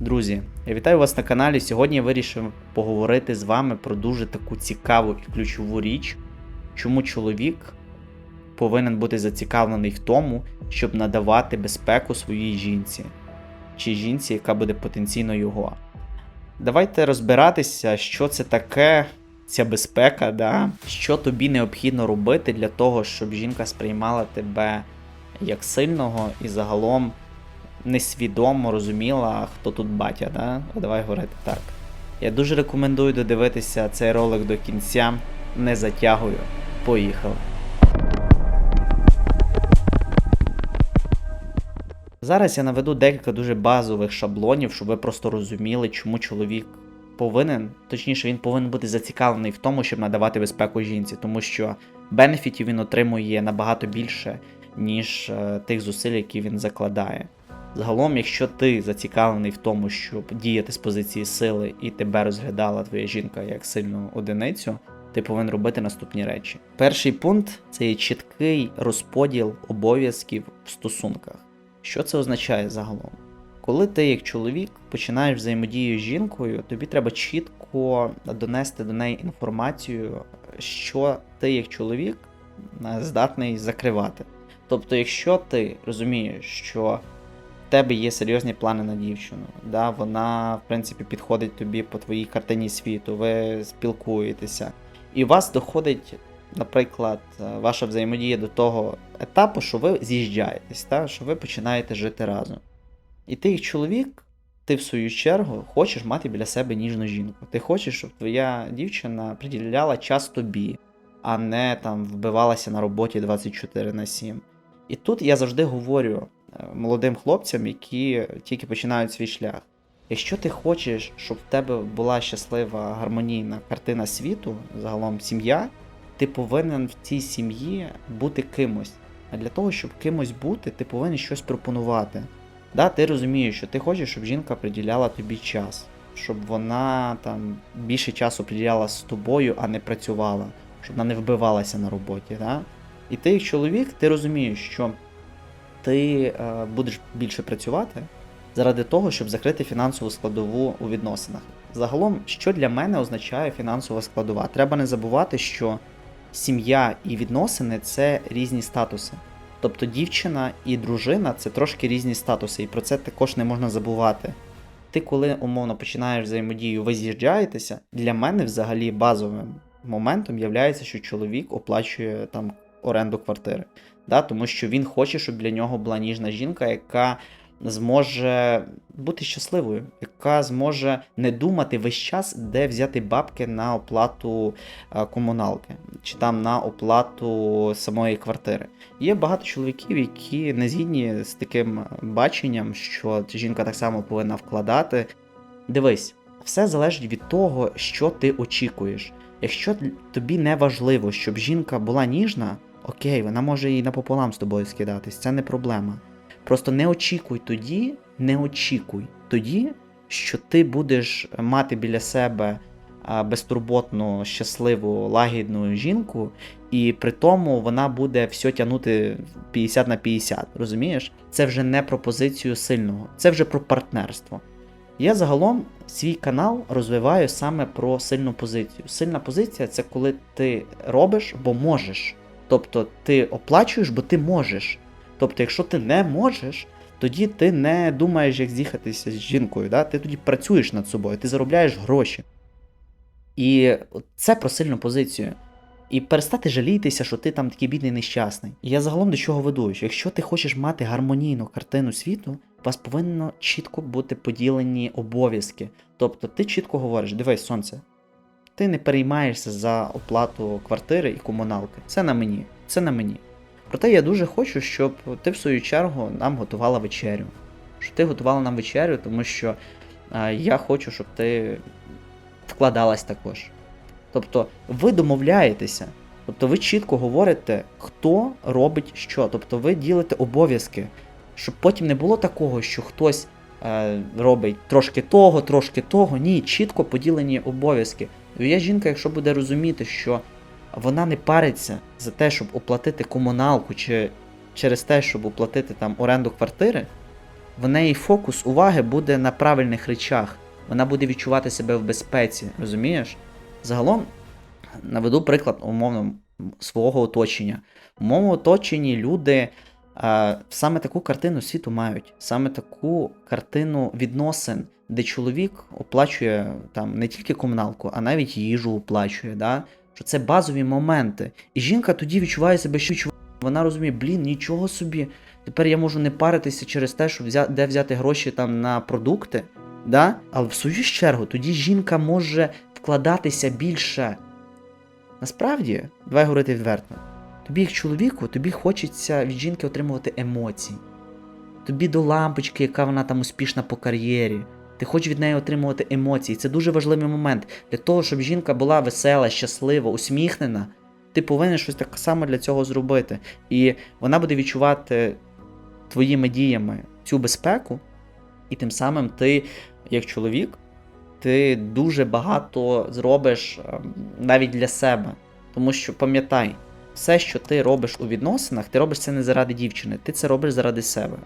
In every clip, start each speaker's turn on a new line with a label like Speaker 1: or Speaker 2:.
Speaker 1: Друзі, я вітаю вас на каналі. Сьогодні я вирішив поговорити з вами про дуже таку цікаву і ключову річ, чому чоловік повинен бути зацікавлений в тому, щоб надавати безпеку своїй жінці, чи жінці, яка буде потенційно його. Давайте розбиратися, що це таке ця безпека, да? що тобі необхідно робити для того, щоб жінка сприймала тебе як сильного і загалом несвідомо розуміла, хто тут батя, да? Давай говорити так. Я дуже рекомендую додивитися цей ролик до кінця. Не затягую. Поїхали. Зараз я наведу декілька дуже базових шаблонів, щоб ви просто розуміли, чому чоловік повинен, точніше, він повинен бути зацікавлений в тому, щоб надавати безпеку жінці, тому що бенефітів він отримує набагато більше, ніж е, тих зусиль, які він закладає. Загалом, якщо ти зацікавлений в тому, щоб діяти з позиції сили і тебе розглядала твоя жінка як сильну одиницю, ти повинен робити наступні речі. Перший пункт це є чіткий розподіл обов'язків в стосунках. Що це означає загалом? Коли ти, як чоловік, починаєш взаємодію з жінкою, тобі треба чітко донести до неї інформацію, що ти, як чоловік, е, здатний закривати. Тобто, якщо ти розумієш, що тебе є серйозні плани на дівчину, да, вона, в принципі, підходить тобі по твоїй картині світу, ви спілкуєтеся, і у вас доходить, наприклад, е, ваша взаємодія до того етапу, що ви з'їжджаєтесь, та, що ви починаєте жити разом. І ти, як чоловік, ти в свою чергу хочеш мати біля себе ніжну жінку. Ти хочеш, щоб твоя дівчина приділяла час тобі, а не там вбивалася на роботі 24 на 7. І тут я завжди говорю молодим хлопцям, які тільки починають свій шлях. Якщо ти хочеш, щоб в тебе була щаслива гармонійна картина світу, загалом сім'я, ти повинен в цій сім'ї бути кимось. А для того, щоб кимось бути, ти повинен щось пропонувати. Да, ти розумієш, що ти хочеш, щоб жінка приділяла тобі час, щоб вона там більше часу приділяла з тобою, а не працювала, щоб вона не вбивалася на роботі. Да? І ти, як чоловік, ти розумієш, що ти е, будеш більше працювати заради того, щоб закрити фінансову складову у відносинах. Загалом, що для мене означає фінансова складова? Треба не забувати, що сім'я і відносини це різні статуси. Тобто дівчина і дружина це трошки різні статуси, і про це також не можна забувати. Ти, коли умовно починаєш взаємодію, ви з'їжджаєтеся, для мене взагалі базовим моментом є, що чоловік оплачує там оренду квартири. Да? Тому що він хоче, щоб для нього була ніжна жінка, яка зможе бути щасливою, яка зможе не думати весь час, де взяти бабки на оплату е, комуналки чи там на оплату самої квартири. Є багато чоловіків, які не згідні з таким баченням, що жінка так само повинна вкладати. Дивись, все залежить від того, що ти очікуєш. Якщо тобі не важливо, щоб жінка була ніжна, окей, вона може і напополам з тобою скидатись, це не проблема. Просто не очікуй тоді, не очікуй тоді, що ти будеш мати біля себе безтурботну, щасливу, лагідну жінку, і при тому вона буде все тягнути 50 на 50. Розумієш? Це вже не про позицію сильного, це вже про партнерство. Я загалом свій канал розвиваю саме про сильну позицію. Сильна позиція це коли ти робиш, бо можеш. Тобто ти оплачуєш, бо ти можеш. Тобто, якщо ти не можеш, тоді ти не думаєш, як з'їхатися з жінкою. Да? Ти тоді працюєш над собою, ти заробляєш гроші. І це про сильну позицію. І перестати жалітися, що ти там такий бідний нещасний. І я загалом до чого веду, що якщо ти хочеш мати гармонійну картину світу, у вас повинно чітко бути поділені обов'язки. Тобто ти чітко говориш, дивись, сонце, ти не переймаєшся за оплату квартири і комуналки. Це на мені, це на мені. Проте я дуже хочу, щоб ти в свою чергу нам готувала вечерю. Щоб ти готувала нам вечерю, тому що а, я хочу, щоб ти вкладалась також. Тобто ви домовляєтеся, тобто ви чітко говорите, хто робить що. Тобто ви ділите обов'язки, щоб потім не було такого, що хтось е, робить трошки того, трошки того. Ні, чітко поділені обов'язки. Я жінка, якщо буде розуміти, що вона не париться за те, щоб оплатити комуналку, чи через те, щоб оплатити там оренду квартири, в неї фокус уваги буде на правильних речах. Вона буде відчувати себе в безпеці, розумієш? Загалом наведу приклад умовно свого оточення. У моєму оточенні люди саме таку картину світу мають, саме таку картину відносин, де чоловік оплачує там не тільки комуналку, а навіть їжу оплачує. Да? Що це базові моменти. І жінка тоді відчуває себе, що вона розуміє, блін, нічого собі. Тепер я можу не паритися через те, що взя... де взяти гроші там на продукти. Да? Але в свою чергу тоді жінка може вкладатися більше. Насправді, давай говорити відверто. Тобі, як чоловіку, тобі хочеться від жінки отримувати емоції. Тобі до лампочки, яка вона там успішна по кар'єрі. Ти хочеш від неї отримувати емоції. Це дуже важливий момент. Для того, щоб жінка була весела, щаслива, усміхнена, ти повинен щось так само для цього зробити. І вона буде відчувати твоїми діями цю безпеку, і тим самим ти, як чоловік, ти дуже багато зробиш ем, навіть для себе. Тому що пам'ятай, все, що ти робиш у відносинах, ти робиш це не заради дівчини, ти це робиш заради себе.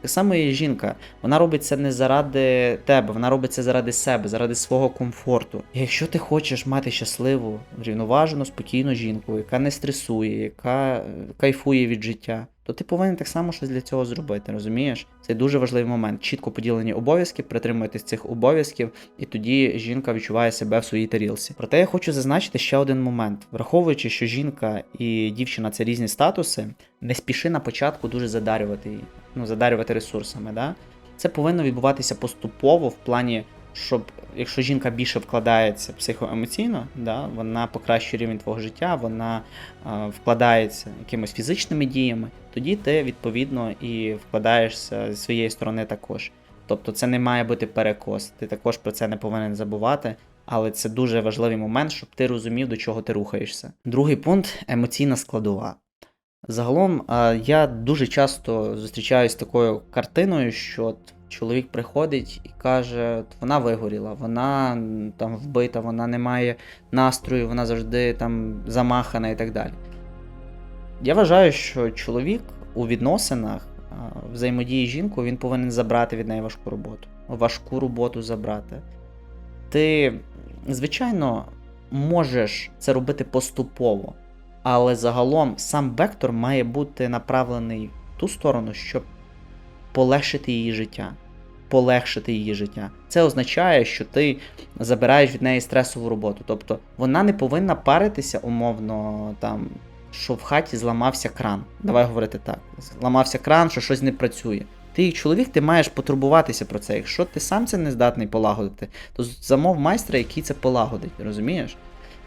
Speaker 1: Так само і жінка, вона робить це не заради тебе, вона робить це заради себе, заради свого комфорту. І якщо ти хочеш мати щасливу, врівноважену, спокійну жінку, яка не стресує, яка е, кайфує від життя, то ти повинен так само щось для цього зробити, розумієш? Це дуже важливий момент. Чітко поділені обов'язки, притримуйтесь цих обов'язків, і тоді жінка відчуває себе в своїй тарілці. Проте я хочу зазначити ще один момент, враховуючи, що жінка і дівчина це різні статуси, не спіши на початку дуже задарювати її, ну задарювати ресурсами. Да? Це повинно відбуватися поступово в плані. Щоб якщо жінка більше вкладається психоемоційно, да, вона покращує рівень твого життя, вона е, вкладається якимись фізичними діями, тоді ти відповідно і вкладаєшся зі своєї сторони також. Тобто це не має бути перекос, ти також про це не повинен забувати, але це дуже важливий момент, щоб ти розумів, до чого ти рухаєшся. Другий пункт емоційна складова. Загалом я дуже часто зустрічаюсь з такою картиною, що чоловік приходить і каже, вона вигоріла, вона там вбита, вона не має настрою, вона завжди там замахана і так далі. Я вважаю, що чоловік у відносинах взаємодії з жінкою він повинен забрати від неї важку роботу. Важку роботу забрати. Ти, звичайно, можеш це робити поступово, але загалом сам вектор має бути направлений в ту сторону, щоб полегшити її життя. Полегшити її життя. Це означає, що ти забираєш від неї стресову роботу. Тобто вона не повинна паритися умовно там, що в хаті зламався кран. Давай говорити так. Зламався кран, що щось не працює. Ти чоловік, ти маєш потурбуватися про це. Якщо ти сам це не здатний полагодити, то замов майстра, який це полагодить, розумієш?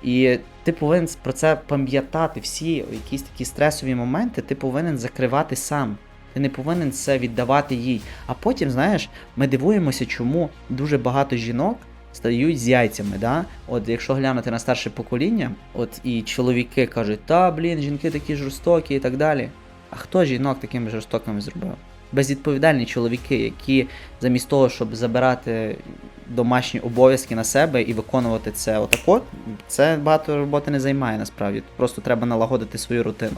Speaker 1: І ти повинен про це пам'ятати всі якісь такі стресові моменти, ти повинен закривати сам. Ти не повинен це віддавати їй. А потім, знаєш, ми дивуємося, чому дуже багато жінок стають з яйцями. Да? От якщо глянути на старше покоління, от і чоловіки кажуть, та блін, жінки такі жорстокі і так далі. А хто жінок такими жорстокими зробив? Безвідповідальні чоловіки, які замість того, щоб забирати домашні обов'язки на себе і виконувати це отако, це багато роботи не займає насправді. Просто треба налагодити свою рутину.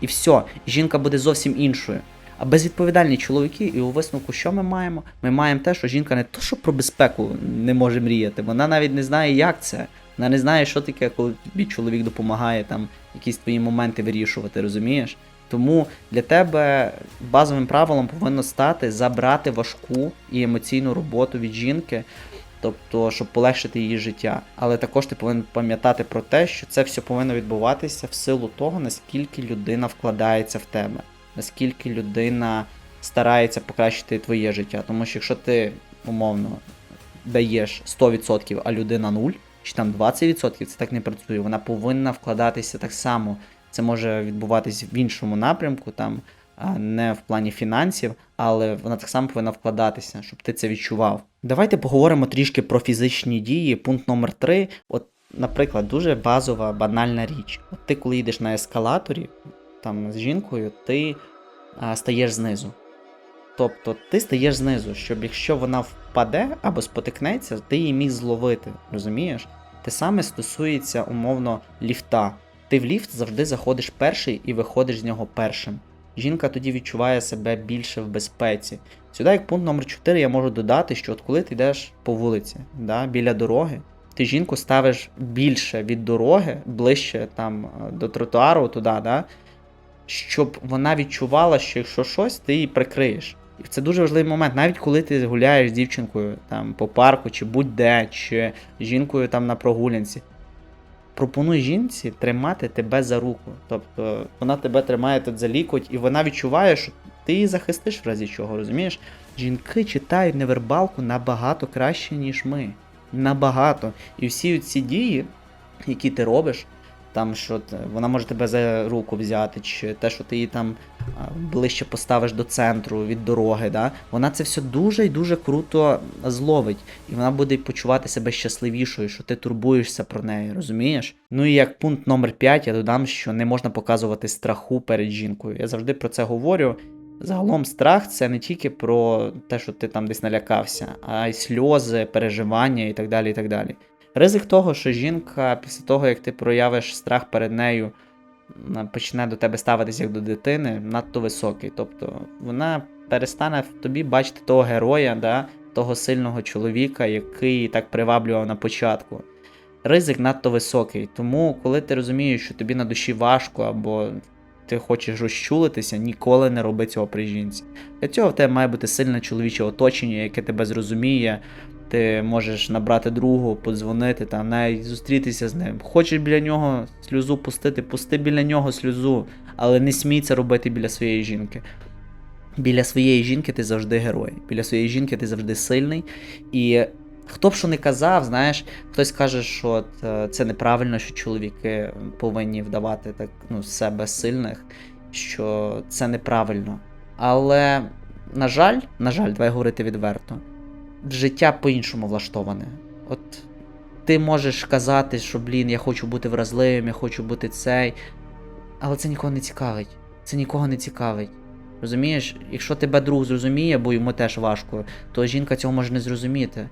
Speaker 1: І все, жінка буде зовсім іншою. Безвідповідальні чоловіки, і у висновку, що ми маємо? Ми маємо те, що жінка не то, що про безпеку не може мріяти, вона навіть не знає, як це. Вона не знає, що таке, коли тобі чоловік допомагає там якісь твої моменти вирішувати, розумієш? Тому для тебе базовим правилом повинно стати забрати важку і емоційну роботу від жінки, тобто, щоб полегшити її життя. Але також ти повинен пам'ятати про те, що це все повинно відбуватися в силу того, наскільки людина вкладається в тебе, наскільки людина старається покращити твоє життя. Тому що якщо ти умовно даєш 100%, а людина 0, чи там 20%, це так не працює. Вона повинна вкладатися так само. Це може відбуватись в іншому напрямку, там не в плані фінансів, але вона так само повинна вкладатися, щоб ти це відчував. Давайте поговоримо трішки про фізичні дії. Пункт номер 3 От, наприклад, дуже базова, банальна річ. От ти, коли йдеш на ескалаторі там з жінкою, ти а, стаєш знизу. Тобто ти стаєш знизу, щоб якщо вона впаде або спотикнеться, ти її міг зловити, розумієш? Те саме стосується умовно ліфта. Ти в ліфт завжди заходиш перший і виходиш з нього першим. жінка тоді відчуває себе більше в безпеці. Сюди, як пункт номер 4, я можу додати, що от коли ти йдеш по вулиці, да, біля дороги, ти жінку ставиш більше від дороги, ближче там е, до тротуару, туди, да, щоб вона відчувала, що якщо щось, ти її прикриєш. І це дуже важливий момент, навіть коли ти гуляєш з дівчинкою там по парку, чи будь-де, чи жінкою там на прогулянці. Пропонуй жінці тримати тебе за руку. Тобто вона тебе тримає тут за лікоть, і вона відчуває, що ти її захистиш в разі чого, розумієш? Жінки читають невербалку набагато краще, ніж ми. Набагато. І всі ці дії, які ти робиш, там що вона може тебе за руку взяти, чи те, що ти її там ближче поставиш до центру від дороги, да? вона це все дуже і дуже круто зловить. І вона буде почувати себе щасливішою, що ти турбуєшся про неї, розумієш? Ну і як пункт номер 5 я додам, що не можна показувати страху перед жінкою. Я завжди про це говорю. Загалом страх це не тільки про те, що ти там десь налякався, а й сльози, переживання і так далі. і так далі. Ризик того, що жінка після того, як ти проявиш страх перед нею, почне до тебе ставитись як до дитини, надто високий. Тобто вона перестане в тобі бачити того героя, да, того сильного чоловіка, який так приваблював на початку. Ризик надто високий. Тому, коли ти розумієш, що тобі на душі важко або ти хочеш розчулитися, ніколи не роби цього при жінці. Для цього в тебе має бути сильне чоловіче оточення, яке тебе зрозуміє. Ти можеш набрати другу, подзвонити, там, навіть зустрітися з ним. Хочеш біля нього сльозу пустити, пусти біля нього сльозу, але не смій це робити біля своєї жінки. Біля своєї жінки ти завжди герой. Біля своєї жінки ти завжди сильний. І хто б що не казав, знаєш, хтось каже, що е, це неправильно, що чоловіки повинні вдавати так, ну, себе сильних, що це неправильно. Але, на жаль, на жаль, давай говорити відверто, життя по-іншому влаштоване. От ти можеш казати, що блін, я хочу бути вразливим, я хочу бути цей. Але це нікого не цікавить. Це нікого не цікавить. Розумієш, якщо тебе друг зрозуміє, бо йому теж важко, то жінка цього може не зрозуміти.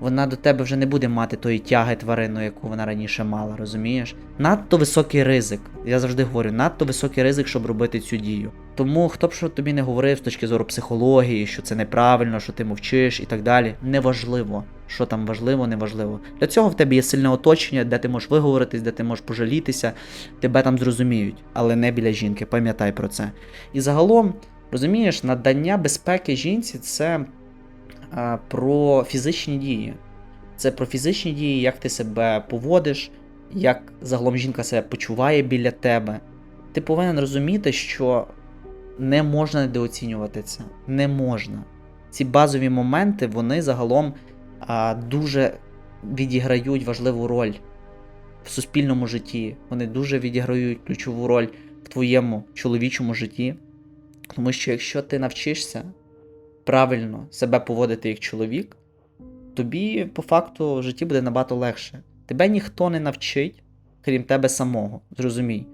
Speaker 1: Вона до тебе вже не буде мати тої тяги тваринної, яку вона раніше мала, розумієш? Надто високий ризик. Я завжди говорю, надто високий ризик, щоб робити цю дію. Тому хто б що тобі не говорив з точки зору психології, що це неправильно, що ти мовчиш і так далі. Неважливо. Що там важливо, неважливо. Для цього в тебе є сильне оточення, де ти можеш виговоритись, де ти можеш пожалітися, тебе там зрозуміють, але не біля жінки, пам'ятай про це. І загалом, розумієш, надання безпеки жінці це а, про фізичні дії. Це про фізичні дії, як ти себе поводиш, як загалом жінка себе почуває біля тебе. Ти повинен розуміти, що не можна недооцінювати це. Не можна. Ці базові моменти, вони загалом а, дуже відіграють важливу роль в суспільному житті. Вони дуже відіграють ключову роль в твоєму чоловічому житті. Тому що якщо ти навчишся правильно себе поводити як чоловік, тобі по факту в житті буде набагато легше. Тебе ніхто не навчить, крім тебе самого. Зрозумій.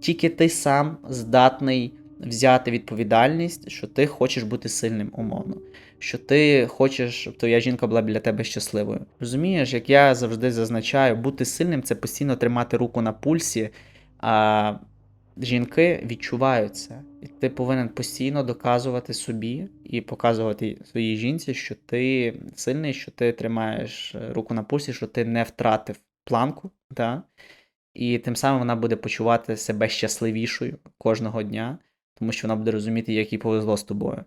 Speaker 1: Тільки ти сам здатний взяти відповідальність, що ти хочеш бути сильним умовно. Що ти хочеш, щоб твоя жінка була біля тебе щасливою. Розумієш, як я завжди зазначаю, бути сильним це постійно тримати руку на пульсі, а жінки відчувають це. І ти повинен постійно доказувати собі і показувати своїй жінці, що ти сильний, що ти тримаєш руку на пульсі, що ти не втратив планку. Да? І тим самим вона буде почувати себе щасливішою кожного дня, тому що вона буде розуміти, як їй повезло з тобою.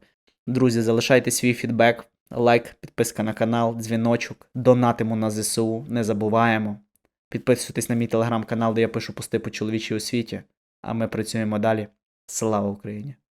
Speaker 1: Друзі, залишайте свій фідбек, лайк, підписка на канал, дзвіночок, донатимо на ЗСУ, не забуваємо. Підписуйтесь на мій телеграм-канал, де я пишу пости по чоловічій освіті. А ми працюємо далі. Слава Україні!